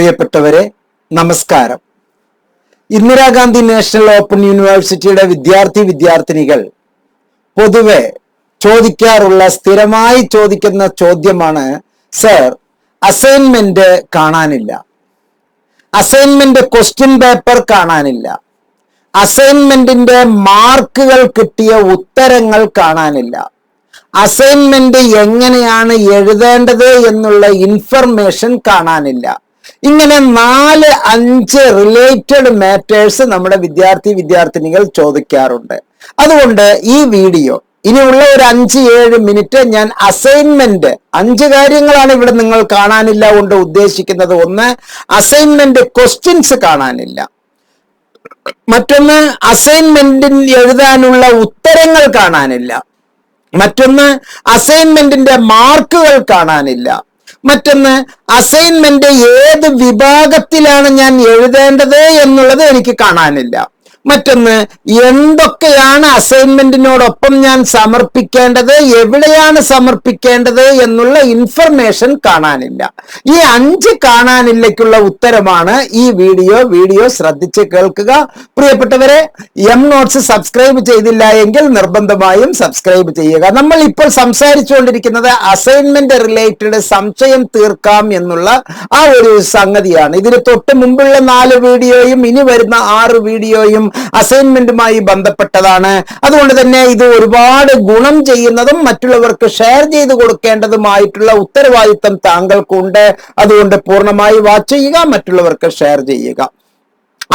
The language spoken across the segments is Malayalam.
പ്രിയപ്പെട്ടവരെ നമസ്കാരം. ഇന്ദിരാഗാന്ധി നാഷണൽ ഓപ്പൺ യൂണിവേഴ്സിറ്റിയുടെ വിദ്യാർത്ഥി വിദ്യാർത്ഥിനികൾ പൊതുവെ ചോദിക്കാറുള്ള സ്ഥിരമായി ചോദിക്കുന്ന ചോദ്യമാണ് സർ അസൈൻമെന്റ് കാണാനില്ല. അസൈൻമെന്റ് ക്വസ്റ്റ്യൻ പേപ്പർ കാണാനില്ല. അസൈൻമെന്റിന്റെ മാർക്കുകൾ കിട്ടിയ ഉത്തരങ്ങൾ കാണാനില്ല. അസൈൻമെന്റ് എങ്ങനെയാണ് എഴുതേണ്ടത് എന്നുള്ള ഇൻഫർമേഷൻ കാണാനില്ല. ഇങ്ങനെ നാല് അഞ്ച് റിലേറ്റഡ് മാറ്റേഴ്സ് നമ്മുടെ വിദ്യാർത്ഥി വിദ്യാർത്ഥിനികൾ ചോദിക്കാറുണ്ട്. അതുകൊണ്ട് ഈ വീഡിയോ ഇനിയുള്ള ഒരു അഞ്ച് ഏഴ് മിനിറ്റ് ഞാൻ അസൈൻമെന്റ് അഞ്ച് കാര്യങ്ങളാണ് ഇവിടെ നിങ്ങൾ കാണാനില്ല കൊണ്ട് ഉദ്ദേശിക്കുന്നത് ഒന്ന് അസൈൻമെന്റ് ക്വസ്റ്റ്യൻസ് കാണാനില്ല. മറ്റൊന്ന് അസൈൻമെന്റിൽ എഴുതാനുള്ള ഉത്തരങ്ങൾ കാണാനില്ല. മറ്റൊന്ന് അസൈൻമെന്റിന്റെ മാർക്കുകൾ കാണാനില്ല. മറ്റൊന്ന് അസൈൻമെന്റ് ഏത് വിഭാഗത്തിലാണ് ഞാൻ എഴുതേണ്ടത് എന്നുള്ളത് എനിക്ക് കാണാനില്ല. മറ്റൊന്ന് എന്തൊക്കെയാണ് അസൈൻമെന്റിനോടൊപ്പം ഞാൻ സമർപ്പിക്കേണ്ടത് എവിടെയാണ് സമർപ്പിക്കേണ്ടത് എന്നുള്ള ഇൻഫർമേഷൻ കാണാനില്ല. ഈ അഞ്ച് കാണാനില്ലയ്ക്കുള്ള ഉത്തരമാണ് ഈ വീഡിയോ. വീഡിയോ ശ്രദ്ധിച്ച് കേൾക്കുക. പ്രിയപ്പെട്ടവരെ എം നോട്ട്സ് സബ്സ്ക്രൈബ് ചെയ്തില്ല എങ്കിൽ നിർബന്ധമായും സബ്സ്ക്രൈബ് ചെയ്യുക. നമ്മൾ ഇപ്പോൾ സംസാരിച്ചുകൊണ്ടിരിക്കുന്നത് അസൈൻമെന്റ് റിലേറ്റഡ് സംശയം തീർക്കാം എന്നുള്ള ആ ഒരു സംഗതിയാണ്. ഇതിന് തൊട്ട് മുമ്പുള്ള നാല് വീഡിയോയും ഇനി വരുന്ന ആറ് വീഡിയോയും അസൈൻമെന്റുമായി ബന്ധപ്പെട്ടതാണ്. അതുകൊണ്ട് തന്നെ ഇത് ഒരുപാട് ഗുണം ചെയ്യുന്നതും മറ്റുള്ളവർക്ക് ഷെയർ ചെയ്ത് കൊടുക്കേണ്ടതുമായിട്ടുള്ള ഉത്തരവാദിത്തം താങ്കൾക്കുണ്ട്. അതുകൊണ്ട് പൂർണമായി വാച്ച് ചെയ്യുക മറ്റുള്ളവർക്ക് ഷെയർ ചെയ്യുക.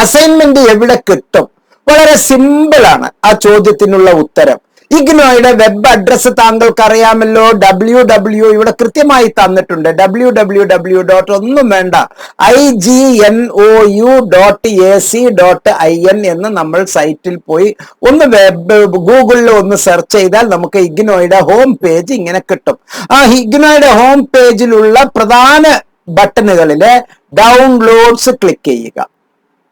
അസൈൻമെന്റ് എവിടെ കിട്ടും? വളരെ സിമ്പിളാണ് ആ ചോദ്യത്തിനുള്ള ഉത്തരം. ഇഗ്നോയുടെ വെബ് അഡ്രസ് താങ്കൾക്ക് അറിയാമല്ലോ ഡബ്ല്യു ഡബ്ല്യു ഇവിടെ കൃത്യമായി തന്നിട്ടുണ്ട്. ഡബ്ല്യു ഡബ്ല്യു ഡബ്ല്യു ഡോട്ട് ഒന്നും വേണ്ട. I G N O U dot A C dot I N എന്ന് നമ്മൾ സൈറ്റിൽ പോയി ഒന്ന് വെബ് ഗൂഗിളിൽ ഒന്ന് സെർച്ച് ചെയ്താൽ നമുക്ക് ഇഗ്നോയുടെ ഹോം പേജ് ഇങ്ങനെ കിട്ടും. ആ ഇഗ്നോയുടെ ഹോം പേജിലുള്ള പ്രധാന ബട്ടണുകളിലെ ഡൗൺലോഡ്സ് ക്ലിക്ക് ചെയ്യുക.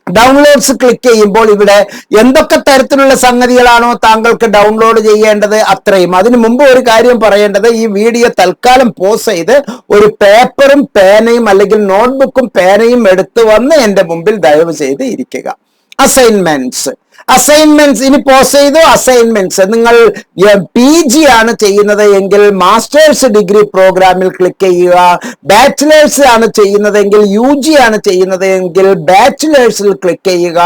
ഡൗൺലോഡ്സ് ക്ലിക്ക് ചെയ്യുമ്പോൾ ഇവിടെ എന്തൊക്കെ തരത്തിലുള്ള സംഗതികളാണോ താങ്കൾക്ക് ഡൗൺലോഡ് ചെയ്യേണ്ടത് അത്രയും. അതിനു മുമ്പ് ഒരു കാര്യം പറയേണ്ടത് ഈ വീഡിയോ തൽക്കാലം പോസ് ചെയ്ത് ഒരു പേപ്പറും പേനയും അല്ലെങ്കിൽ നോട്ട്ബുക്കും പേനയും എടുത്തു വന്ന് എന്റെ മുമ്പിൽ ദയവ് ചെയ്ത് ഇരിക്കുക. അസൈൻമെന്റ്സ് അസൈൻമെന്റ്സ് ഇനി പോസ് ചെയ്തു. അസൈൻമെന്റ്സ് നിങ്ങൾ പി ജി ആണ് ചെയ്യുന്നത് എങ്കിൽ മാസ്റ്റേഴ്സ് ഡിഗ്രി പ്രോഗ്രാമിൽ ക്ലിക്ക് ചെയ്യുക. ബാച്ചിലേഴ്സ് ആണ് ചെയ്യുന്നതെങ്കിൽ യു ജി ആണ് ചെയ്യുന്നത് എങ്കിൽ ബാച്ചിലേഴ്സിൽ ക്ലിക്ക് ചെയ്യുക.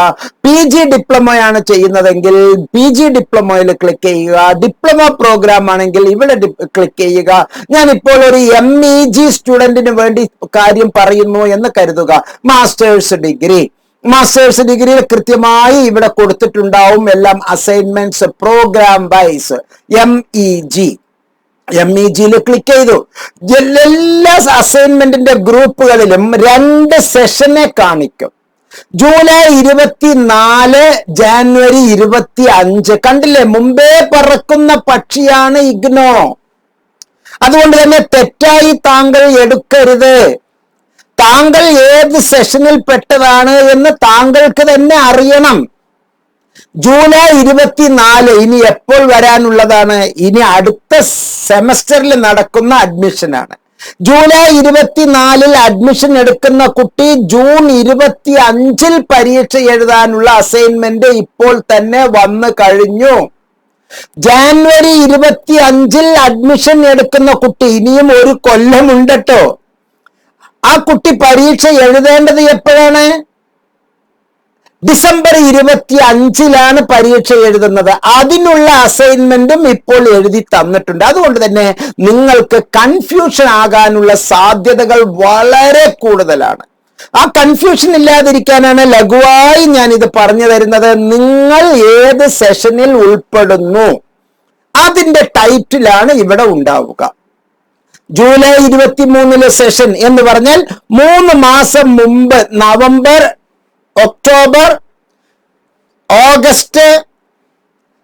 പി ജി ഡിപ്ലോമയാണ് ചെയ്യുന്നതെങ്കിൽ പി ജി ഡിപ്ലോമയിൽ ക്ലിക്ക് ചെയ്യുക. ഡിപ്ലോമ പ്രോഗ്രാം ആണെങ്കിൽ ഇവിടെ ക്ലിക്ക് ചെയ്യുക. ഞാൻ ഇപ്പോൾ ഒരു എം ഇ ജി സ്റ്റുഡന്റിന് വേണ്ടി കാര്യം പറയുന്നു എന്ന് കരുതുക. മാസ്റ്റേഴ്സ് ഡിഗ്രി മാസ്റ്റേഴ്സ് ഡിഗ്രിയിൽ കൃത്യമായി ഇവിടെ കൊടുത്തിട്ടുണ്ടാവും. എല്ലാം assignments program wise M E G M E ജിയിൽ ക്ലിക്ക് ചെയ്തു. എല്ലാ അസൈൻമെന്റിന്റെ ഗ്രൂപ്പുകളിലും രണ്ട് സെഷനെ കാണിക്കും. ജൂലൈ ഇരുപത്തിനാല് ജാനുവരി ഇരുപത്തി അഞ്ച് കണ്ടില്ലേ? മുമ്പേ പറക്കുന്ന പക്ഷിയാണ് ഇഗ്നോ. അതുകൊണ്ട് തന്നെ തെറ്റായി താങ്കൾ എടുക്കരുത്. താങ്കൾ ഏത് സെഷനിൽ പെട്ടതാണ് എന്ന് താങ്കൾക്ക് തന്നെ അറിയണം. ജൂലൈ ഇരുപത്തിനാല് ഇനി എപ്പോൾ വരാനുള്ളതാണ്? ഇനി അടുത്ത സെമസ്റ്ററിൽ നടക്കുന്ന അഡ്മിഷനാണ് ജൂലൈ ഇരുപത്തിനാലിൽ അഡ്മിഷൻ എടുക്കുന്ന കുട്ടി ജൂൺ ഇരുപത്തി അഞ്ചിൽ പരീക്ഷ എഴുതാനുള്ള അസൈൻമെന്റ് ഇപ്പോൾ തന്നെ വന്നു കഴിഞ്ഞു. ജാനുവരി ഇരുപത്തി അഞ്ചിൽ അഡ്മിഷൻ എടുക്കുന്ന കുട്ടി ഇനിയും ഒരു കൊല്ലമുണ്ടട്ടോ ആ കുട്ടി പരീക്ഷ എഴുതേണ്ടത് എപ്പോഴാണ്? ഡിസംബർ ഇരുപത്തി അഞ്ചിലാണ് പരീക്ഷ എഴുതുന്നത്. അതിനുള്ള അസൈൻമെന്റും ഇപ്പോൾ എഴുതി തന്നിട്ടുണ്ട്. അതുകൊണ്ട് തന്നെ നിങ്ങൾക്ക് കൺഫ്യൂഷൻ ആകാനുള്ള സാധ്യതകൾ വളരെ കൂടുതലാണ്. ആ കൺഫ്യൂഷൻ ഇല്ലാതിരിക്കാനാണ് ലഘുവായി ഞാൻ ഇത് പറഞ്ഞു തരുന്നത്. നിങ്ങൾ ഏത് സെഷനിൽ ഉൾപ്പെടുന്നു? അതിന്റെ ടൈറ്റിലാണ് ഇവിടെ ഉണ്ടാവുക. ജൂലൈ ഇരുപത്തി മൂന്നിലെ സെഷൻ എന്ന് പറഞ്ഞാൽ മൂന്ന് മാസം മുമ്പ് നവംബർ ഒക്ടോബർ ഓഗസ്റ്റ്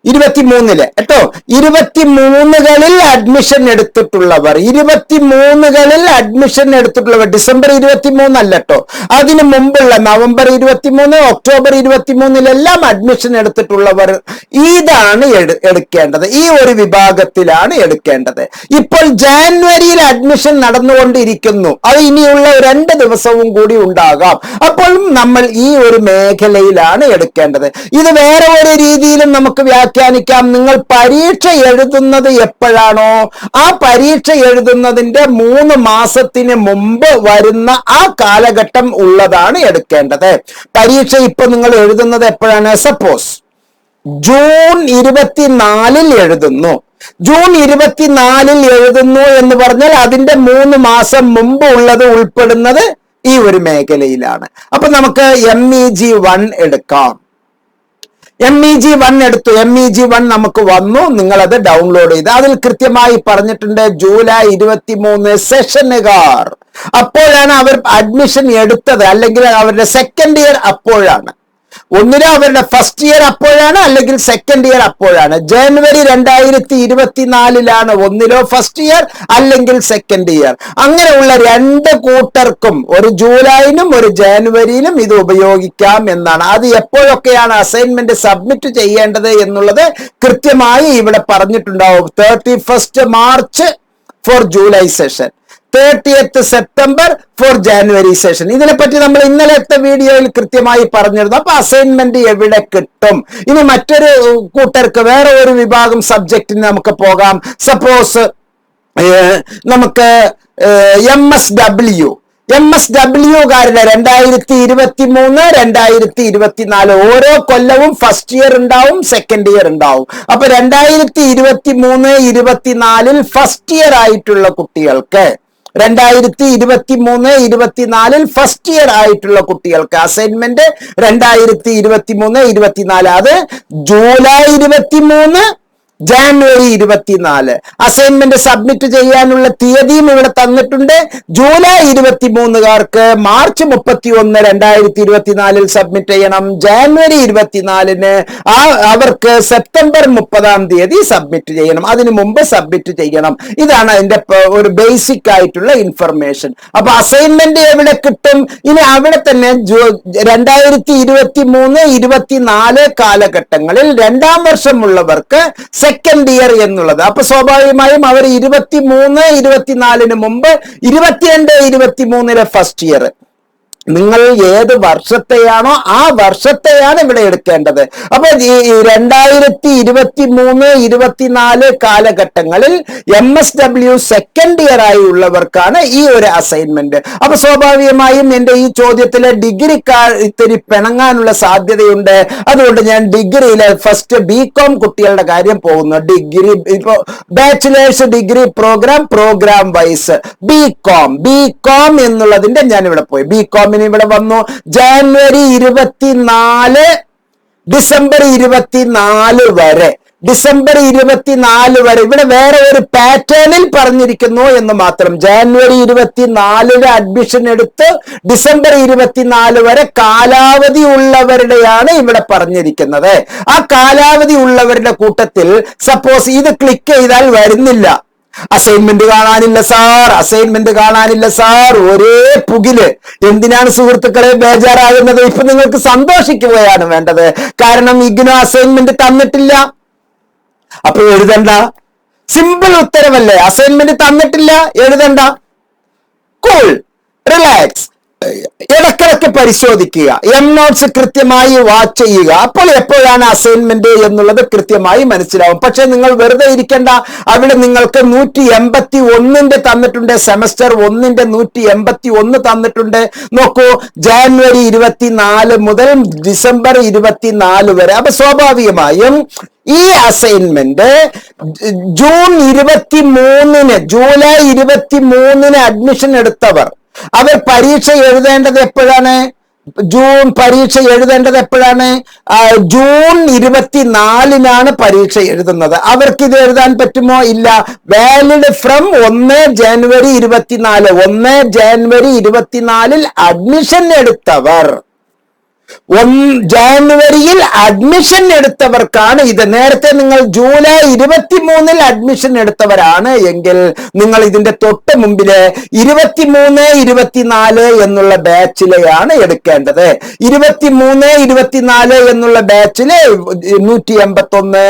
ഇരുപത്തിമൂന്നിൽ. കേട്ടോ? ഇരുപത്തിമൂന്നുകളിൽ അഡ്മിഷൻ എടുത്തിട്ടുള്ളവർ ഇരുപത്തിമൂന്നുകളിൽ അഡ്മിഷൻ എടുത്തിട്ടുള്ളവർ ഡിസംബർ ഇരുപത്തിമൂന്നല്ല കേട്ടോ. അതിന് മുമ്പുള്ള നവംബർ ഇരുപത്തിമൂന്ന് ഒക്ടോബർ ഇരുപത്തിമൂന്നിലെല്ലാം അഡ്മിഷൻ എടുത്തിട്ടുള്ളവർ ഇതാണ് എടുക്കേണ്ടത്. ഈ ഒരു വിഭാഗത്തിലാണ് എടുക്കേണ്ടത്. ഇപ്പോൾ ജാനുവരിയിൽ അഡ്മിഷൻ നടന്നുകൊണ്ടിരിക്കുന്നു. അത് ഇനിയുള്ള രണ്ട് ദിവസവും കൂടി ഉണ്ടാകാം. അപ്പോഴും നമ്മൾ ഈ ഒരു മേഖലയിലാണ് എടുക്കേണ്ടത്. ഇത് വേറെ ഒരു രീതിയിലും നമുക്ക് വ്യാഖ്യാനിക്കാം. നിങ്ങൾ പരീക്ഷ എഴുതുന്നത് എപ്പോഴാണോ? ആ പരീക്ഷ എഴുതുന്നതിന്റെ മൂന്ന് മാസത്തിന് മുമ്പ് വരുന്ന ആ കാലഘട്ടം ഉള്ളതാണ് എടുക്കേണ്ടത്. പരീക്ഷ ഇപ്പൊ നിങ്ങൾ എഴുതുന്നത് എപ്പോഴാണ്? സപ്പോസ് ജൂൺ ഇരുപത്തിനാലിൽ എഴുതുന്നു. ജൂൺ ഇരുപത്തിനാലിൽ എഴുതുന്നു എന്ന് പറഞ്ഞാൽ അതിന്റെ മൂന്ന് മാസം മുമ്പ് ഉള്ളത് ഉൾപ്പെടുന്നത് ഈ ഒരു മേഖലയിലാണ്. അപ്പൊ നമുക്ക് എം ഇ ജി വൺ എടുക്കാം. എം ഇ ജി വൺ എടുത്തു. എം ഇ ജി വൺ നമുക്ക് വന്നു. നിങ്ങൾ അത് ഡൗൺലോഡ് ചെയ്ത്. അതിൽ കൃത്യമായി പറഞ്ഞിട്ടുണ്ട് ജൂലൈ ഇരുപത്തി മൂന്ന് സെഷനുകാർ അപ്പോഴാണ് അവർ അഡ്മിഷൻ എടുത്തത്. അല്ലെങ്കിൽ അവരുടെ സെക്കൻഡ് ഇയർ അപ്പോഴാണ്. ഒന്നിനും അവരുടെ ഫസ്റ്റ് ഇയർ അപ്പോഴാണ് അല്ലെങ്കിൽ സെക്കൻഡ് ഇയർ അപ്പോഴാണ്. ജനുവരി രണ്ടായിരത്തി ഇരുപത്തിനാലിലാണ് ഒന്നിലോ ഫസ്റ്റ് ഇയർ അല്ലെങ്കിൽ സെക്കൻഡ് ഇയർ അങ്ങനെയുള്ള രണ്ട് കൂട്ടർക്കും ഒരു ജൂലൈയിലും ഒരു ജനുവരിയിലും ഇത് ഉപയോഗിക്കാം എന്നാണ്. അത് എപ്പോഴൊക്കെയാണ് അസൈൻമെന്റ് സബ്മിറ്റ് ചെയ്യേണ്ടത് എന്നുള്ളത് കൃത്യമായി ഇവിടെ പറഞ്ഞിട്ടുണ്ടാവും. Thirty first March for July session thirtieth September for January session ഇതിനെപ്പറ്റി നമ്മൾ ഇന്നലത്തെ വീഡിയോയിൽ കൃത്യമായി പറഞ്ഞിരുന്നു. അപ്പൊ അസൈൻമെന്റ് എവിടെ കിട്ടും? ഇനി മറ്റൊരു കൂട്ടർക്ക് വേറെ ഒരു വിഭാഗം സബ്ജക്റ്റിന് നമുക്ക് പോകാം. സപ്പോസ് നമുക്ക് M S W M S ഡബ്ല്യുകാരുടെ രണ്ടായിരത്തി ഇരുപത്തി മൂന്ന് രണ്ടായിരത്തി ഇരുപത്തിനാല് ഓരോ കൊല്ലവും ഫസ്റ്റ് ഇയർ ഉണ്ടാവും സെക്കൻഡ് ഇയർ ഉണ്ടാവും. അപ്പൊ രണ്ടായിരത്തി ഇരുപത്തി മൂന്ന് ഇരുപത്തിനാലിൽ ഫസ്റ്റ് ഇയർ ആയിട്ടുള്ള കുട്ടികൾക്ക് രണ്ടായിരത്തി ഇരുപത്തി മൂന്ന് ഇരുപത്തിനാലിൽ ഫസ്റ്റ് ഇയർ ആയിട്ടുള്ള കുട്ടികൾക്ക് അസൈൻമെന്റ് രണ്ടായിരത്തി ഇരുപത്തി മൂന്ന് ഇരുപത്തിനാല് അത് ജൂലൈ ഇരുപത്തി മൂന്ന് ജാനുവരി ഇരുപത്തിനാല്. അസൈൻമെന്റ് സബ്മിറ്റ് ചെയ്യാനുള്ള തീയതിയും ഇവിടെ തന്നിട്ടുണ്ട്. ജൂലൈ ഇരുപത്തി മൂന്നുകാർക്ക് മാർച്ച് മുപ്പത്തി ഒന്ന് രണ്ടായിരത്തി ഇരുപത്തിനാലിൽ സബ്മിറ്റ് ചെയ്യണം. ജാനുവരി ഇരുപത്തിനാലിന് ആ അവർക്ക് സെപ്റ്റംബർ മുപ്പതാം തീയതി സബ്മിറ്റ് ചെയ്യണം. അതിനു മുമ്പ് സബ്മിറ്റ് ചെയ്യണം. ഇതാണ് അതിന്റെ ഒരു ബേസിക് ആയിട്ടുള്ള ഇൻഫർമേഷൻ അപ്പൊ അസൈൻമെന്റ് എവിടെ കിട്ടും? ഇനി അവിടെ തന്നെ രണ്ടായിരത്തി ഇരുപത്തി മൂന്ന് ഇരുപത്തിനാല് കാലഘട്ടങ്ങളിൽ രണ്ടാം വർഷമുള്ളവർക്ക് സെക്കൻഡ് ഇയർ എന്നുള്ളത്. അപ്പൊ സ്വാഭാവികമായും അവർ ഇരുപത്തി മൂന്ന് ഇരുപത്തിനാലിന് മുമ്പ് ഇരുപത്തിരണ്ട് ഇരുപത്തി മൂന്നിലെ ഫസ്റ്റ് ഇയർ നിങ്ങൾ ഏത് വർഷത്തെയാണോ ആ വർഷത്തെയാണ് ഇവിടെ എടുക്കേണ്ടത്. അപ്പൊ ഈ രണ്ടായിരത്തി ഇരുപത്തി മൂന്ന് ഇരുപത്തിനാല് കാലഘട്ടങ്ങളിൽ M S W second year ആയി ഉള്ളവർക്കാണ് ഈ ഒരു അസൈൻമെന്റ് അപ്പൊ സ്വാഭാവികമായും എന്റെ ഈ ചോദ്യത്തിലെ ഡിഗ്രി ഇത്തിരി പിണങ്ങാനുള്ള സാധ്യതയുണ്ട്. അതുകൊണ്ട് ഞാൻ ഡിഗ്രിയിലെ ഫസ്റ്റ് ബി കോം കുട്ടികളുടെ കാര്യം പോകുന്നു. ഡിഗ്രി ഇപ്പോ bachelors degree program program wise B com B com എന്നുള്ളതിന്റെ ഞാൻ ഇവിടെ പോയി ബി കോമിന് ഇവിടെ വന്നു. ജാനുവരി ഇരുപത്തിനാല് ഡിസംബർ ഇരുപത്തിനാല് വരെ. ഡിസംബർ ഇരുപത്തിനാല് വരെ. ഇവിടെ വേറെ ഒരു പാറ്റേണിൽ പറഞ്ഞിരിക്കുന്നു എന്ന് മാത്രം. ജാനുവരി ഇരുപത്തിനാലിന് അഡ്മിഷൻ എടുത്ത് ഡിസംബർ ഇരുപത്തിനാല് വരെ കാലാവധി ഉള്ളവരുടെയാണ് ഇവിടെ പറഞ്ഞിരിക്കുന്നത്. ആ കാലാവധി ഉള്ളവരുടെ കൂട്ടത്തിൽ സപ്പോസ് ഇത് ക്ലിക്ക് ചെയ്താൽ വരുന്നില്ല. അസൈൻമെന്റ് കാണാനില്ല സാർ അസൈൻമെന്റ് കാണാനില്ല സാർ ഒരേ പുകിൽ. എന്തിനാണ് സുഹൃത്തുക്കളെ ബേജാറാകുന്നത്? ഇപ്പൊ നിങ്ങൾക്ക് സന്തോഷിക്കുകയാണ് വേണ്ടത്. കാരണം ഇഗ്നോ അസൈൻമെന്റ് തന്നിട്ടില്ല. അപ്പൊ എഴുതണ്ട. സിമ്പിൾ ഉത്തരവല്ലേ അസൈൻമെന്റ് തന്നിട്ടില്ല. എഴുതണ്ട. കൂൾ റിലാക്സ് ഇടക്കിടക്ക് പരിശോധിക്കുക. എം നോട്ട്സ് കൃത്യമായി വാച്ച് ചെയ്യുക. അപ്പോൾ എപ്പോഴാണ് അസൈൻമെന്റ് എന്നുള്ളത് കൃത്യമായി മനസ്സിലാവും. പക്ഷെ നിങ്ങൾ വെറുതെ ഇരിക്കേണ്ട. അവിടെ നിങ്ങൾക്ക് നൂറ്റി എൺപത്തി ഒന്നിന്റെ തന്നിട്ടുണ്ട്. സെമസ്റ്റർ ഒന്നിന്റെ നൂറ്റി എൺപത്തി ഒന്ന് തന്നിട്ടുണ്ട്. നോക്കൂ ജാനുവരി ഇരുപത്തിനാല് മുതൽ ഡിസംബർ ഇരുപത്തിനാല് വരെ. അപ്പൊ സ്വാഭാവികമായും ഈ അസൈൻമെന്റ് ജൂൺ ഇരുപത്തി മൂന്നിന് ജൂലൈ ഇരുപത്തി മൂന്നിന് അഡ്മിഷൻ എടുത്തവർ അവർ പരീക്ഷ എഴുതേണ്ടത് എപ്പോഴാണ്? ജൂൺ പരീക്ഷ എഴുതേണ്ടത് എപ്പോഴാണ്? ജൂൺ ഇരുപത്തിനാലിനാണ് പരീക്ഷ എഴുതുന്നത്. അവർക്ക് ഇത് എഴുതാൻ പറ്റുമോ? ഇല്ല. വാലിഡ് ഫ്രം ഒന്ന് ജനുവരി ഇരുപത്തിനാല്. ഒന്ന് ജനുവരി ഇരുപത്തിനാലിൽ അഡ്മിഷൻ എടുത്തവർ. ജാനുവരിയിൽ അഡ്മിഷൻ എടുത്തവർക്കാണ് ഇത്. നേരത്തെ നിങ്ങൾ ജൂലൈ ഇരുപത്തി മൂന്നിൽ അഡ്മിഷൻ എടുത്തവരാണ് എങ്കിൽ നിങ്ങൾ ഇതിന്റെ തൊട്ട് മുമ്പിൽ ഇരുപത്തിമൂന്ന് ഇരുപത്തിനാല് എന്നുള്ള ബാച്ചിലെയാണ് എടുക്കേണ്ടത്. ഇരുപത്തിമൂന്ന് ഇരുപത്തിനാല് എന്നുള്ള ബാച്ചിൽ നൂറ്റി എൺപത്തി ഒന്ന്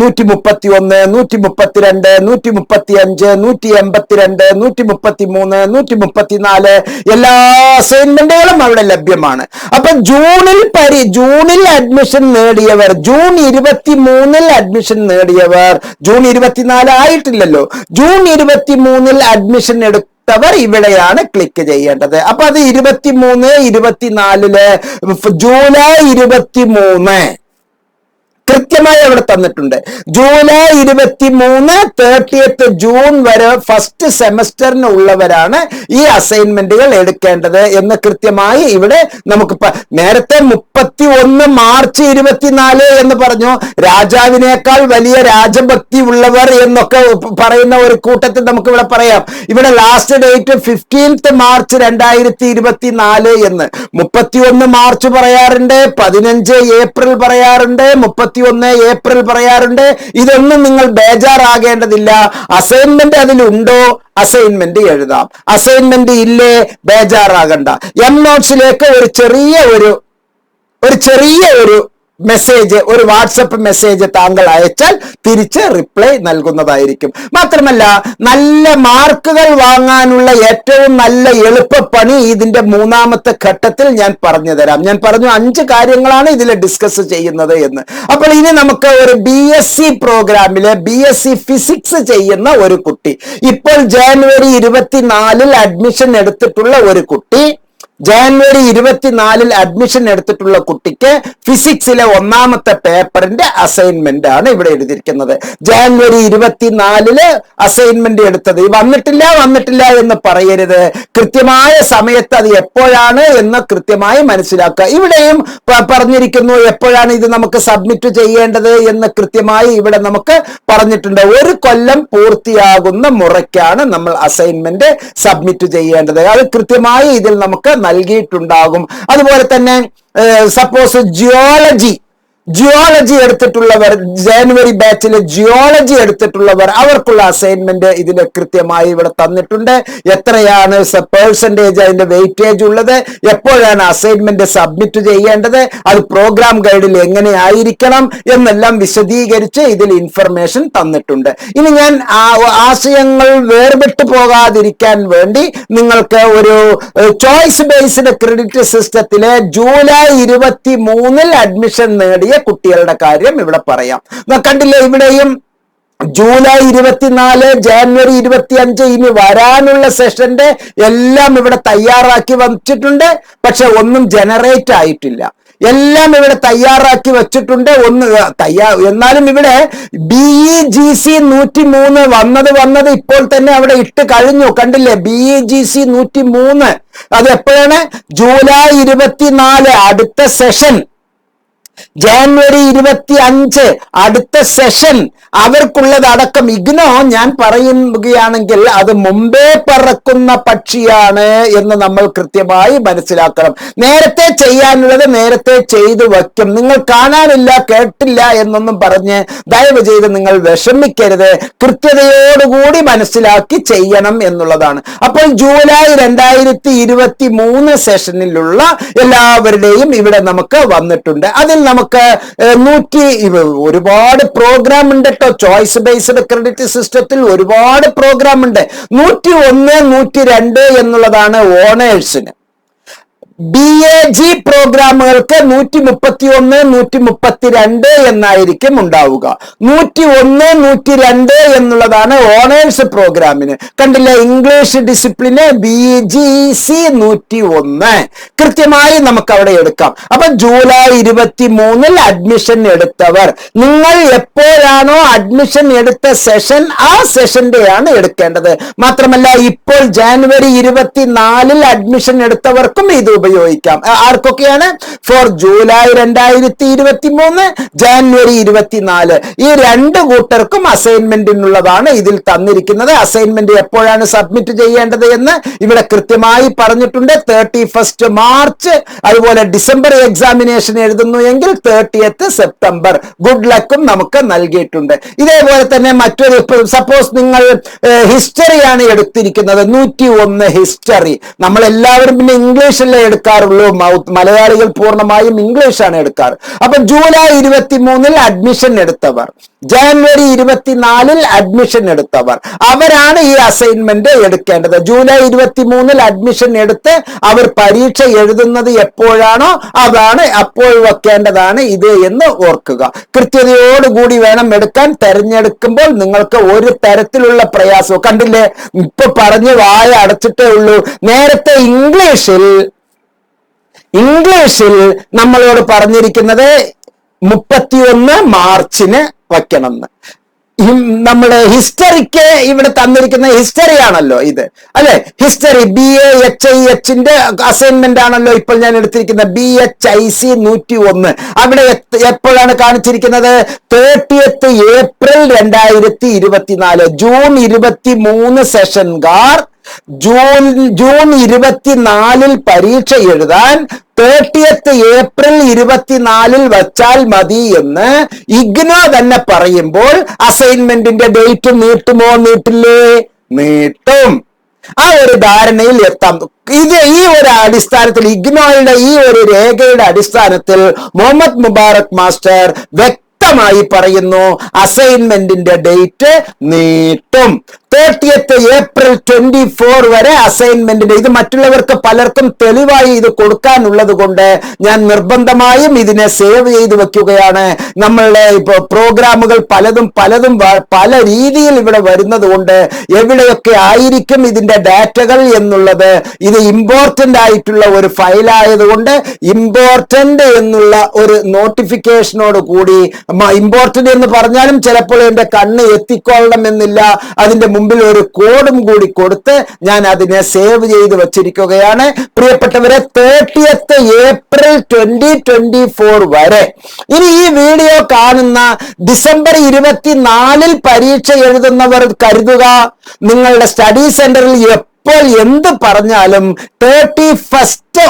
നൂറ്റി മുപ്പത്തി ഒന്ന് നൂറ്റി മുപ്പത്തിരണ്ട് നൂറ്റി മുപ്പത്തി അഞ്ച് നൂറ്റി എൺപത്തിരണ്ട് നൂറ്റി മുപ്പത്തി മൂന്ന് നൂറ്റി മുപ്പത്തിനാല് എല്ലാ അസൈൻമെന്റുകളും അവിടെ ലഭ്യമാണ്. അപ്പൊ ജൂണിൽ പരി ജൂണിൽ അഡ്മിഷൻ നേടിയവർ ജൂൺ ഇരുപത്തി മൂന്നിൽ അഡ്മിഷൻ നേടിയവർ. ജൂൺ ഇരുപത്തിനാല് ആയിട്ടില്ലല്ലോ. ജൂൺ ഇരുപത്തി മൂന്നിൽ അഡ്മിഷൻ എടുത്തവർ ഇവിടെയാണ് ക്ലിക്ക് ചെയ്യേണ്ടത്. അപ്പൊ അത് ഇരുപത്തിമൂന്ന് ഇരുപത്തിനാലിൽ ജൂലൈ ഇരുപത്തി മൂന്ന് കൃത്യമായി അവിടെ തന്നിട്ടുണ്ട്. ജൂലൈ ഇരുപത്തി മൂന്ന് തേർട്ടിയത്ത് ജൂൺ വരെ ഫസ്റ്റ് സെമസ്റ്ററിന് ഉള്ളവരാണ് ഈ അസൈൻമെന്റുകൾ എടുക്കേണ്ടത് എന്ന് കൃത്യമായി ഇവിടെ നമുക്ക് നേരത്തെ മുപ്പത്തി ഒന്ന് മാർച്ച് ഇരുപത്തിനാല് എന്ന് പറഞ്ഞു. രാജാവിനേക്കാൾ വലിയ രാജഭക്തി ഉള്ളവർ എന്നൊക്കെ പറയുന്ന ഒരു കൂട്ടത്തിൽ നമുക്ക് ഇവിടെ പറയാം. ഇവിടെ ലാസ്റ്റ് ഡേറ്റ് ഫിഫ്റ്റീൻത്ത് മാർച്ച് രണ്ടായിരത്തി ഇരുപത്തിനാല് എന്ന്. മുപ്പത്തി ഒന്ന് മാർച്ച് പറയാറുണ്ട് പതിനഞ്ച് ഏപ്രിൽ പറയാറുണ്ട് മുപ്പത്തിയൊന്ന് ഏപ്രിൽ പറയാറുണ്ട്. ഇതൊന്നും നിങ്ങൾ ബേജാറാകേണ്ടതില്ല. അസൈൻമെന്റ് അതിലുണ്ടോ? അസൈൻമെന്റ് എഴുതാം. അസൈൻമെന്റ് ഇല്ലേ? ബേജാറാകണ്ട. എം നോട്ട്സിലേക്ക് ഒരു ചെറിയ ഒരു ഒരു ചെറിയ ഒരു മെസ്സേജ് ഒരു വാട്സപ്പ് മെസ്സേജ് താങ്കൾ അയച്ചാൽ തിരിച്ച് റിപ്ലൈ നൽകുന്നതായിരിക്കും. മാത്രമല്ല നല്ല മാർക്കുകൾ വാങ്ങാനുള്ള ഏറ്റവും നല്ല എളുപ്പപ്പണി ഇതിന്റെ മൂന്നാമത്തെ ഘട്ടത്തിൽ ഞാൻ പറഞ്ഞു തരാം. ഞാൻ പറഞ്ഞു അഞ്ച് കാര്യങ്ങളാണ് ഇതിൽ ഡിസ്കസ് ചെയ്യുന്നത് എന്ന്. അപ്പോൾ ഇനി നമുക്ക് ഒരു ബി എസ് സി പ്രോഗ്രാമിൽ ബി എസ് സി ഫിസിക്സ് ചെയ്യുന്ന ഒരു കുട്ടി. ഇപ്പോൾ ജാനുവരി ഇരുപത്തിനാലിൽ അഡ്മിഷൻ എടുത്തിട്ടുള്ള ഒരു കുട്ടി. ജാനുവരി ഇരുപത്തിനാലിൽ അഡ്മിഷൻ എടുത്തിട്ടുള്ള കുട്ടിക്ക് ഫിസിക്സിലെ ഒന്നാമത്തെ പേപ്പറിന്റെ അസൈൻമെന്റ് ആണ് ഇവിടെ എഴുതിയിരിക്കുന്നത്. ജാനുവരി ഇരുപത്തിനാലിൽ അസൈൻമെന്റ് എടുത്തത്. വന്നിട്ടില്ല വന്നിട്ടില്ല എന്ന് പറയരുത്. കൃത്യമായ സമയത്ത് അത് എപ്പോഴാണ് എന്ന് കൃത്യമായി മനസ്സിലാക്കുക. ഇവിടെയും പറഞ്ഞിരിക്കുന്നു എപ്പോഴാണ് ഇത് നമുക്ക് സബ്മിറ്റ് ചെയ്യേണ്ടത് എന്ന് കൃത്യമായി ഇവിടെ നമുക്ക് പറഞ്ഞിട്ടുണ്ട്. ഒരു കൊല്ലം പൂർത്തിയാകുന്ന മുറയ്ക്കാണ് നമ്മൾ അസൈൻമെന്റ് സബ്മിറ്റ് ചെയ്യേണ്ടത്. അത് കൃത്യമായി ഇതിൽ നമുക്ക് നൽകിയിട്ടുണ്ടാകും. അതുപോലെ തന്നെ സപ്പോസ് ജിയോളജി ജിയോളജി എടുത്തിട്ടുള്ളവർ ജാനുവരി ബാച്ചിൽ ജിയോളജി എടുത്തിട്ടുള്ളവർ അവർക്കുള്ള അസൈൻമെന്റ് ഇതിൽ കൃത്യമായി ഇവിടെ തന്നിട്ടുണ്ട്. എത്രയാണ് പേഴ്സന്റേജ് അതിന്റെ വെയിറ്റേജ് ഉള്ളത് എപ്പോഴാണ് അസൈൻമെന്റ് സബ്മിറ്റ് ചെയ്യേണ്ടത് അത് പ്രോഗ്രാം ഗൈഡിൽ എങ്ങനെ ആയിരിക്കണം എന്നെല്ലാം വിശദീകരിച്ച് ഇതിൽ ഇൻഫർമേഷൻ തന്നിട്ടുണ്ട്. ഇനി ഞാൻ ആശയങ്ങൾ വേർപെട്ടു പോകാതിരിക്കാൻ വേണ്ടി നിങ്ങൾക്ക് ഒരു ചോയ്സ് ബേസ്ഡ് ക്രെഡിറ്റ് സിസ്റ്റത്തിലെ ജൂലൈ ഇരുപത്തി മൂന്നിൽ അഡ്മിഷൻ നേടിയ കുട്ടികളുടെ കാര്യം ഇവിടെ പറയാം. കണ്ടില്ലേ ഇവിടെയും ജൂലൈ ഇരുപത്തിനാല് ജാനുവരി ഇരുപത്തി അഞ്ച് ഇനി വരാനുള്ള സെഷന്റെ എല്ലാം ഇവിടെ തയ്യാറാക്കി വച്ചിട്ടുണ്ട്. പക്ഷെ ഒന്നും ജനറേറ്റ് ആയിട്ടില്ല. എല്ലാം ഇവിടെ തയ്യാറാക്കി വെച്ചിട്ടുണ്ട്. ഒന്ന് തയ്യാ എന്നാലും ഇവിടെ ബി ഇ ജി സി നൂറ്റി മൂന്ന് വന്നത് വന്നത് ഇപ്പോൾ തന്നെ അവിടെ ഇട്ട് കഴിഞ്ഞു. കണ്ടില്ലേ ബി ഇ ജി സി നൂറ്റി മൂന്ന് അത് എപ്പോഴാണ് ജൂലൈ ഇരുപത്തിനാല് അടുത്ത സെഷൻ. ജാനുവരി ഇരുപത്തി അഞ്ച് അടുത്ത സെഷൻ അവർക്കുള്ളതടക്കം ഇഗ്നോ ഞാൻ പറയുകയാണെങ്കിൽ അത് മുമ്പേ പറക്കുന്ന പക്ഷിയാണ് എന്ന് നമ്മൾ കൃത്യമായി മനസ്സിലാക്കണം. നേരത്തെ ചെയ്യാനുള്ളത് നേരത്തെ ചെയ്തു വയ്ക്കും. നിങ്ങൾ കാണാനില്ല കേട്ടില്ല എന്നൊന്നും പറഞ്ഞ് ദയവ് ചെയ്ത് നിങ്ങൾ വിഷമിക്കരുത്. കൃത്യതയോടുകൂടി മനസ്സിലാക്കി ചെയ്യണം എന്നുള്ളതാണ്. അപ്പോൾ ജൂലൈ രണ്ടായിരത്തി ഇരുപത്തി മൂന്ന് സെഷനിലുള്ള എല്ലാവരുടെയും ഇവിടെ നമുക്ക് വന്നിട്ടുണ്ട്. അതിൽ നമുക്ക് നൂറ്റി ഒരുപാട് പ്രോഗ്രാം ഉണ്ട് കേട്ടോ ചോയ്സ് ബേസ്ഡ് ക്രെഡിറ്റ് സിസ്റ്റത്തിൽ ഒരുപാട് പ്രോഗ്രാം ഉണ്ട്. നൂറ്റി ഒന്ന് നൂറ്റി രണ്ട് എന്നുള്ളതാണ് ഓണേഴ്സിന് ബി എ ജി പ്രോഗ്രാമുകൾക്ക് നൂറ്റി മുപ്പത്തി ഒന്ന് നൂറ്റി മുപ്പത്തി രണ്ട് എന്നായിരിക്കും ഉണ്ടാവുക. നൂറ്റി ഒന്ന് നൂറ്റി രണ്ട് എന്നുള്ളതാണ് ഓണേഴ്സ് പ്രോഗ്രാമിന്. കണ്ടില്ല ഇംഗ്ലീഷ് ഡിസിപ്ലിന് ബി ജി സി നൂറ്റി ഒന്ന് കൃത്യമായി നമുക്ക് അവിടെ എടുക്കാം. അപ്പൊ ജൂലൈ ഇരുപത്തി മൂന്നിൽ അഡ്മിഷൻ എടുത്തവർ നിങ്ങൾ എപ്പോഴാണോ അഡ്മിഷൻ എടുത്ത സെഷൻ ആ സെഷന്റെയാണ് എടുക്കേണ്ടത്. മാത്രമല്ല ഇപ്പോൾ ജാനുവരി ഇരുപത്തിനാലിൽ അഡ്മിഷൻ എടുത്തവർക്കും ഇത് ഉപയോഗിക്കാം. ആർക്കൊക്കെയാണ്? ഫോർ ജൂലൈ രണ്ടായിരത്തി ഇരുപത്തി മൂന്ന് ജാനുവരി ഇരുപത്തിനാല്. ഈ രണ്ട് കൂട്ടർക്കും അസൈൻമെന്റിനുള്ളതാണ് ഇതിൽ തന്നിരിക്കുന്നത്. അസൈൻമെന്റ് എപ്പോഴാണ് സബ്മിറ്റ് ചെയ്യേണ്ടത് എന്ന് ഇവിടെ കൃത്യമായി പറഞ്ഞിട്ടുണ്ട്. തേർട്ടി ഫസ്റ്റ് മാർച്ച് അതുപോലെ ഡിസംബർ എക്സാമിനേഷൻ എഴുതുന്നു എങ്കിൽ തേർട്ടിയത്ത് സെപ്റ്റംബർ ഗുഡ് ലക്കും നമുക്ക് നൽകിയിട്ടുണ്ട്. ഇതേപോലെ തന്നെ മറ്റൊരു സപ്പോസ് നിങ്ങൾ ഹിസ്റ്ററിയാണ് എടുത്തിരിക്കുന്നത്. നൂറ്റി ഒന്ന് ഹിസ്റ്ററി നമ്മൾ എല്ലാവരും പിന്നെ ഇംഗ്ലീഷല്ലേ എടുക്കാറുള്ളൂ. മലയാളികൾ പൂർണമായും ഇംഗ്ലീഷാണ് എടുക്കാറ്. അപ്പൊ ജൂലൈ ഇരുപത്തി മൂന്നിൽ അഡ്മിഷൻ എടുത്തവർ. ജാനുവരി ഇരുപത്തിനാലിൽ അഡ്മിഷൻ എടുത്തവർ. അവരാണ് ഈ അസൈൻമെന്റ് എടുക്കേണ്ടത്. ജൂലൈ ഇരുപത്തി മൂന്നിൽ അഡ്മിഷൻ എടുത്ത് അവർ പരീക്ഷ എഴുതുന്നത് എപ്പോഴാണോ അതാണ് അപ്പോൾ വെക്കേണ്ടതാണ് ഇത് എന്ന് ഓർക്കുക. കൃത്യതയോടുകൂടി വേണം എടുക്കാൻ. തെരഞ്ഞെടുക്കുമ്പോൾ നിങ്ങൾക്ക് ഒരു തരത്തിലുള്ള പ്രയാസവും കണ്ടില്ലേ? ഇപ്പൊ പറഞ്ഞു വായ അടച്ചിട്ടേ ഉള്ളൂ. നേരത്തെ ഇംഗ്ലീഷിൽ ഇംഗ്ലീഷിൽ നമ്മളോട് പറഞ്ഞിരിക്കുന്നത് മുപ്പത്തിയൊന്ന് മാർച്ചിന് വയ്ക്കണം നമ്മുടെ ഹിസ്റ്ററിക്ക് ഇവിടെ തന്നിരിക്കുന്ന ഹിസ്റ്ററി ആണല്ലോ ഇത്. അല്ലെ? History B A H I എച്ചിന്റെ assignment ആണല്ലോ ഇപ്പോൾ ഞാൻ എടുത്തിരിക്കുന്ന ബി എച്ച് ഐ സി നൂറ്റി ഒന്ന് അവിടെ എപ്പോഴാണ് കാണിച്ചിരിക്കുന്നത്? തേർട്ടിയത്ത് ഏപ്രിൽ രണ്ടായിരത്തി ഇരുപത്തിനാല്. ജൂൺ ഇരുപത്തി മൂന്ന് സെഷൻകാർ ജൂൺ ജൂൺ ഇരുപത്തിനാലിൽ പരീക്ഷ എഴുതാൻ തേർട്ടിയത്ത് ഏപ്രിൽ ഇരുപത്തിനാലിൽ വച്ചാൽ മതി എന്ന് ഇഗ്നോ തന്നെ പറയുമ്പോൾ അസൈൻമെന്റിന്റെ ഡേറ്റ് നീട്ടുമോ നീട്ടില്ലേ? നീട്ടും. ആ ഒരു ധാരണയിൽ എത്താം. ഇത് ഈ ഒരു അടിസ്ഥാനത്തിൽ ഇഗ്നോയുടെ ഈ ഒരു രേഖയുടെ അടിസ്ഥാനത്തിൽ മുഹമ്മദ് മുബാറക് മാസ്റ്റർ വ്യക്തമായി പറയുന്നു. അസൈൻമെന്റിന്റെ ഡേറ്റ് നീട്ടും. തേർട്ടിയത്ത് ഏപ്രിൽ ട്വന്റി ഫോർ വരെ അസൈൻമെന്റിന്റെ ഇത് മറ്റുള്ളവർക്ക് പലർക്കും തെളിവായി ഇത് കൊടുക്കാനുള്ളത് കൊണ്ട് ഞാൻ നിർബന്ധമായും ഇതിനെ സേവ് ചെയ്ത് വെക്കുകയാണ്. നമ്മളുടെ ഇപ്പോൾ പ്രോഗ്രാമുകൾ പലതും പലതും പല രീതിയിൽ ഇവിടെ വരുന്നത് കൊണ്ട് എവിടെയൊക്കെ ആയിരിക്കും ഇതിന്റെ ഡാറ്റകൾ എന്നുള്ളത് ഇത് ഇമ്പോർട്ടന്റ് ആയിട്ടുള്ള ഒരു ഫയൽ ആയതുകൊണ്ട് ഇമ്പോർട്ടന്റ് എന്നുള്ള ഒരു നോട്ടിഫിക്കേഷനോട് കൂടി ഇമ്പോർട്ടന്റ് എന്ന് പറഞ്ഞാലും ചിലപ്പോൾ എന്റെ കണ്ണ് എത്തിക്കൊള്ളണം എന്നില്ല അതിന്റെ മുമ്പിൽ ഒരു കോഡും കൂടി കൊടുത്ത് ഞാൻ അതിനെ സേവ് ചെയ്ത് വച്ചിരിക്കുകയാണ്. പ്രിയപ്പെട്ടവരെ thirtieth April twenty twenty four വരെ. ഇനി ഈ വീഡിയോ കാണുന്ന ഡിസംബർ ഇരുപത്തിനാലിൽ പരീക്ഷ എഴുതുന്നവർ കരുതുക. നിങ്ങളുടെ സ്റ്റഡി സെന്ററിൽ എപ്പോൾ എന്ത് പറഞ്ഞാലും thirty first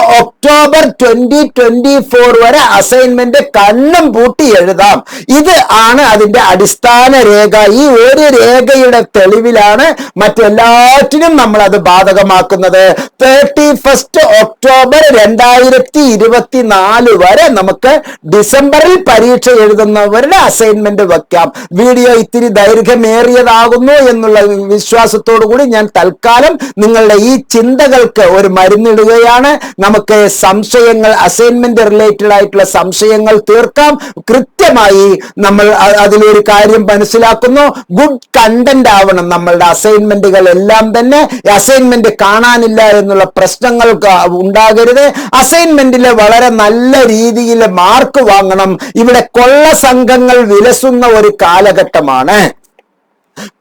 October twenty twenty four വരെ അസൈൻമെന്റ് കണ്ണും പൂട്ടി എഴുതാം. ഇത് ആണ് അതിന്റെ അടിസ്ഥാന രേഖ. ഈ ഒരു രേഖയുടെ തെളിവിലാണ് മറ്റെല്ലാറ്റിനും നമ്മൾ അത് ബാധകമാക്കുന്നത്. തേർട്ടി ഫസ്റ്റ് ഒക്ടോബർ രണ്ടായിരത്തി ഇരുപത്തിനാല് വരെ നമുക്ക് ഡിസംബറിൽ പരീക്ഷ എഴുതുന്നവരുടെ അസൈൻമെന്റ് വെക്കാം. വീഡിയോ ഇത്തിരി ദൈർഘ്യമേറിയതാകുന്നു എന്നുള്ള വിശ്വാസത്തോടു കൂടി ഞാൻ തൽക്കാലം നിങ്ങളുടെ ഈ ചിന്തകൾക്ക് ഒരു മരുന്നിടുകയാണ്. നമുക്ക് സംശയങ്ങൾ അസൈൻമെന്റ് റിലേറ്റഡ് ആയിട്ടുള്ള സംശയങ്ങൾ തീർക്കാം. കൃത്യമായി നമ്മൾ അതിലൊരു കാര്യം മനസ്സിലാക്കുന്നു. ഗുഡ് കണ്ടന്റ് ആവണം നമ്മളുടെ അസൈൻമെന്റുകൾ എല്ലാം തന്നെ. അസൈൻമെന്റ് കാണാനില്ല എന്നുള്ള പ്രശ്നങ്ങൾ ഉണ്ടാകരുത്. അസൈൻമെന്റിൽ വളരെ നല്ല രീതിയിൽ മാർക്ക് വാങ്ങണം. ഇവിടെ കൊള്ള സംഘങ്ങൾ വിലസുന്ന ഒരു കാലഘട്ടമാണ്.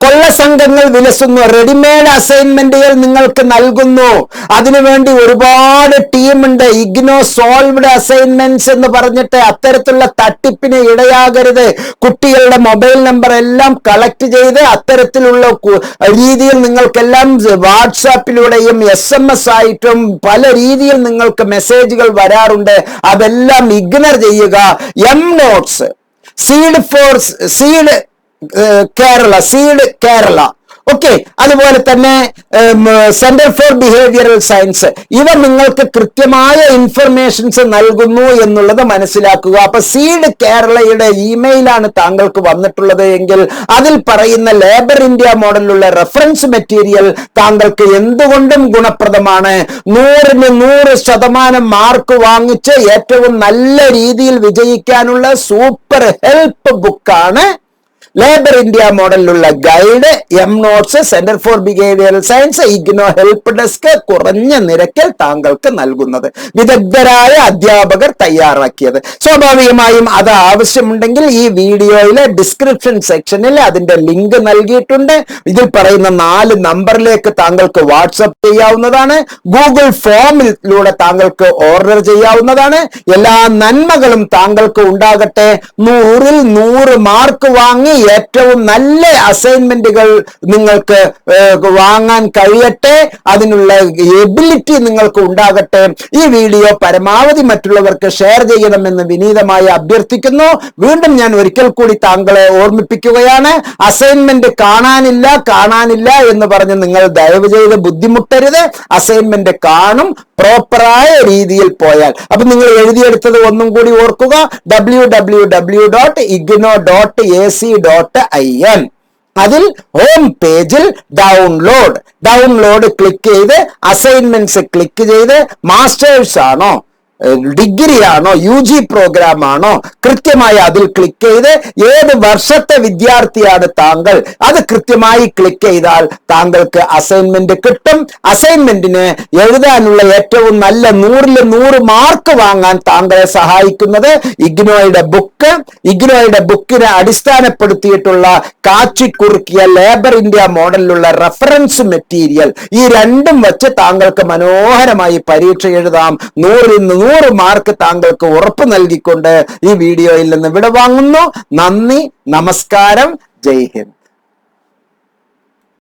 കൊള്ളസംഘങ്ങൾ വിലസുന്നു. റെഡിമെയ്ഡ് അസൈൻമെന്റുകൾ നിങ്ങൾക്ക് നൽകുന്നു. അതിനുവേണ്ടി ഒരുപാട് ടീമുണ്ട്. ഇഗ്നോ സോൾവ്ഡ് അസൈൻമെന്റ്സ് എന്ന് പറഞ്ഞിട്ട് അത്തരത്തിലുള്ള തട്ടിപ്പിന് ഇടയാകരുത്. കുട്ടികളുടെ മൊബൈൽ നമ്പർ എല്ലാം കളക്ട് ചെയ്ത് അത്തരത്തിലുള്ള രീതിയിൽ നിങ്ങൾക്കെല്ലാം വാട്സാപ്പിലൂടെയും എസ് എം എസ് ആയിട്ടും പല രീതിയിൽ നിങ്ങൾക്ക് മെസ്സേജുകൾ വരാറുണ്ട്. അതെല്ലാം ഇഗ്നർ ചെയ്യുക. M notes seed for seed Kerala seed Kerala. Okay അതുപോലെ തന്നെ സെന്റർ ഫോർ ബിഹേവിയറൽ സയൻസ് ഇവ നിങ്ങൾക്ക് കൃത്യമായ ഇൻഫർമേഷൻസ് നൽകുന്നു എന്നുള്ളത് മനസ്സിലാക്കുക. അപ്പൊ സീഡ് കേരളയുടെ ഇമെയിലാണ് താങ്കൾക്ക് വന്നിട്ടുള്ളത് എങ്കിൽ അതിൽ പറയുന്ന ലേബർ ഇന്ത്യ മോഡലിലുള്ള റെഫറൻസ് മെറ്റീരിയൽ താങ്കൾക്ക് എന്തുകൊണ്ടും ഗുണപ്രദമാണ്. നൂറിന് നൂറ് ശതമാനം മാർക്ക് വാങ്ങിച്ച് ഏറ്റവും നല്ല രീതിയിൽ വിജയിക്കാനുള്ള സൂപ്പർ ഹെൽപ്പ് ബുക്കാണ് labour India മോഡലിലുള്ള guide M notes centre for behavioural science IGNOU help desk കുറഞ്ഞ നിരക്കിൽ താങ്കൾക്ക് നൽകുന്നത്. വിദഗ്ധരായ അധ്യാപകർ തയ്യാറാക്കിയത്. സ്വാഭാവികമായും അത് ആവശ്യമുണ്ടെങ്കിൽ ഈ വീഡിയോയിലെ ഡിസ്ക്രിപ്ഷൻ സെക്ഷനിൽ അതിന്റെ ലിങ്ക് നൽകിയിട്ടുണ്ട്. ഇതിൽ പറയുന്ന നാല് നമ്പറിലേക്ക് താങ്കൾക്ക് വാട്സപ്പ് ചെയ്യാവുന്നതാണ്. ഗൂഗിൾ ഫോമിലൂടെ താങ്കൾക്ക് ഓർഡർ ചെയ്യാവുന്നതാണ്. എല്ലാ നന്മകളും താങ്കൾക്ക് ഉണ്ടാകട്ടെ. നൂറിൽ നൂറ് മാർക്ക് വാങ്ങി ഏറ്റവും നല്ല അസൈൻമെന്റുകൾ നിങ്ങൾക്ക് വാങ്ങാൻ കഴിയട്ടെ അതിനുള്ള എബിലിറ്റി നിങ്ങൾക്ക് ഉണ്ടാകട്ടെ. ഈ വീഡിയോ പരമാവധി മറ്റുള്ളവർക്ക് ഷെയർ ചെയ്യണമെന്ന് വിനീതമായി അഭ്യർത്ഥിക്കുന്നു. വീണ്ടും ഞാൻ ഒരിക്കൽ കൂടി താങ്കളെ ഓർമ്മിപ്പിക്കുകയാണ്. അസൈൻമെന്റ് കാണാനില്ല കാണാനില്ല എന്ന് പറഞ്ഞ് നിങ്ങൾ ദയവ് ചെയ്ത് ബുദ്ധിമുട്ടരുത്. അസൈൻമെന്റ് കാണും പ്രോപ്പറായ രീതിയിൽ പോയാൽ. അപ്പൊ നിങ്ങൾ എഴുതിയെടുത്തത് ഒന്നും കൂടി ഓർക്കുക. W W W dot IGNOU dot A C dot I N അതിൽ ഹോം പേജിൽ ഡൗൺലോഡ് ഡൗൺലോഡ് ക്ലിക്ക് ചെയ്ത് അസൈൻമെന്റ്സ് ക്ലിക്ക് ചെയ്ത് മാസ്റ്റേഴ്സ് ആണോ? ഡിഗ്രി ആണോ യു ജി പ്രോഗ്രാം ആണോ കൃത്യമായി അതിൽ ക്ലിക്ക് ചെയ്ത് ഏത് വർഷത്തെ വിദ്യാർത്ഥിയാണ് താങ്കൾ അത് കൃത്യമായി ക്ലിക്ക് ചെയ്താൽ താങ്കൾക്ക് അസൈൻമെന്റ് കിട്ടും. അസൈൻമെന്റിന് എഴുതാനുള്ള ഏറ്റവും നല്ല നൂറിൽ നൂറ് മാർക്ക് വാങ്ങാൻ താങ്കളെ സഹായിക്കുന്നത് ഇഗ്നോയുടെ ബുക്ക് ഇഗ്നോയുടെ ബുക്കിനെ അടിസ്ഥാനപ്പെടുത്തിയിട്ടുള്ള കാച്ചിക്കുറുക്കിയ ലേബർ ഇന്ത്യ മോഡലിലുള്ള റഫറൻസ് മെറ്റീരിയൽ ഈ രണ്ടും വെച്ച് താങ്കൾക്ക് മനോഹരമായി പരീക്ഷ എഴുതാം. നൂറിൽ നിന്ന് നൂറ് മാർക്ക് താങ്കൾക്ക് ഉറപ്പ് നൽകിക്കൊണ്ട് ഈ വീഡിയോയിൽ നിന്ന് വിടവാങ്ങുന്നു. നന്ദി നമസ്കാരം ജയ് ഹിന്ദ്.